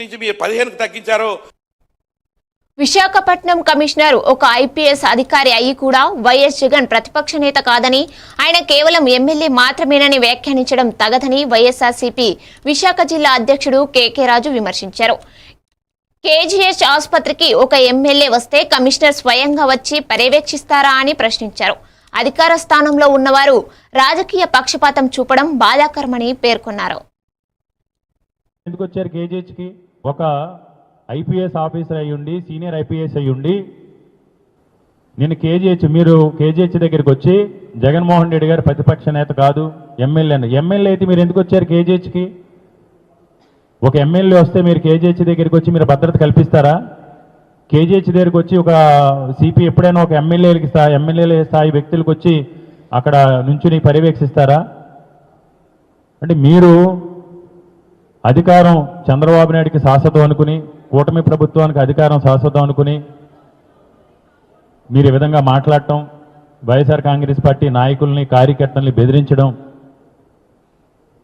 నుంచి మీరు పదిహేనుకు తగ్గించారో? విశాఖపట్నం కమిషనర్ ఒక ఐపీఎస్ అధికారి అయ్యి కూడా వైఎస్ జగన్ ప్రతిపక్ష నేత కాదని ఆయన కేవలం ఎమ్మెల్యే మాత్రమేనని వ్యాఖ్యానించడం తగదని వైఎస్ఆర్సీపీ విశాఖ జిల్లా అధ్యక్షుడు కేకే రాజు విమర్శించారు. కేజీహెచ్ ఆసుపత్రికి ఒక ఎమ్మెల్యే వస్తే కమిషనర్ స్వయంగా వచ్చి పర్యవేక్షిస్తారా అని ప్రశ్నించారు. అధికార స్థానంలో ఉన్నవారు రాజకీయ పక్షపాతం చూపడం బాధాకరమని పేర్కొన్నారు. ఎందుకు వచ్చారు కేజీహెచ్కి? ఒక ఐపీఎస్ ఆఫీసర్ అయ్యుండి సీనియర్ ఐపీఎస్ అయ్యుండి నేను కేజీహెచ్ మీరు కేజీహెచ్ దగ్గరికి వచ్చి జగన్మోహన్ రెడ్డి గారు ప్రతిపక్ష నేత కాదు ఎమ్మెల్యే ఎమ్మెల్యే అయితే మీరు ఎందుకు వచ్చారు కేజీహెచ్కి? ఒక ఎమ్మెల్యే వస్తే మీరు కేజీహెచ్ దగ్గరికి వచ్చి మీరు భద్రత కల్పిస్తారా? కేజీహెచ్ దగ్గరికి వచ్చి ఒక సిపి ఎప్పుడైనా ఒక ఎమ్మెల్యేలకి స్థాయి ఎమ్మెల్యేల స్థాయి వ్యక్తులకు వచ్చి అక్కడ నుంచుని పర్యవేక్షిస్తారా? అంటే మీరు అధికారం చంద్రబాబు నాయుడికి శాశ్వతం అనుకుని కూటమి ప్రభుత్వానికి అధికారం శాశ్వతం అనుకుని మీరు ఈ విధంగా మాట్లాడటం వైఎస్ఆర్ కాంగ్రెస్ పార్టీ నాయకుల్ని కార్యకర్తల్ని బెదిరించడం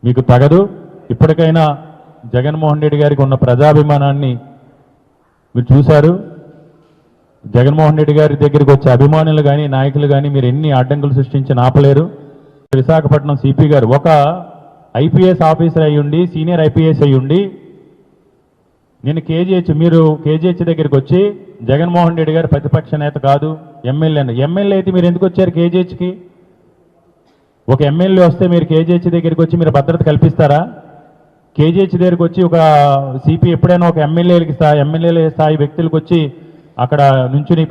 మీకు తగదు. ఇప్పటికైనా జగన్మోహన్ రెడ్డి గారికి ఉన్న ప్రజాభిమానాన్ని మీరు చూశారు. జగన్మోహన్ రెడ్డి గారి దగ్గరికి వచ్చే అభిమానులు కానీ నాయకులు కానీ మీరు ఎన్ని అడ్డంకులు సృష్టించి ఆపలేరు. విశాఖపట్నం సిపి గారు ఒక ఐపీఎస్ ఆఫీసర్ అయ్యుండి సీనియర్ ఐపీఎస్ అయ్యుండి నేను కేజీహెచ్ మీరు కేజీహెచ్ దగ్గరికి వచ్చి జగన్మోహన్ రెడ్డి గారు ప్రతిపక్ష నేత కాదు ఎమ్మెల్యే ఎమ్మెల్యే అయితే మీరు ఎందుకు వచ్చారు కేజీహెచ్కి? ఒక ఎమ్మెల్యే వస్తే మీరు కేజీహెచ్ దగ్గరికి వచ్చి మీరు భద్రత కల్పిస్తారా? కేజీహెచ్ దగ్గరికి వచ్చి ఒక సిపి ఎప్పుడైనా ఒక ఎమ్మెల్యేలకి స్థాయి ఎమ్మెల్యేల స్థాయి వ్యక్తులకు వచ్చి అక్కడ నుంచుని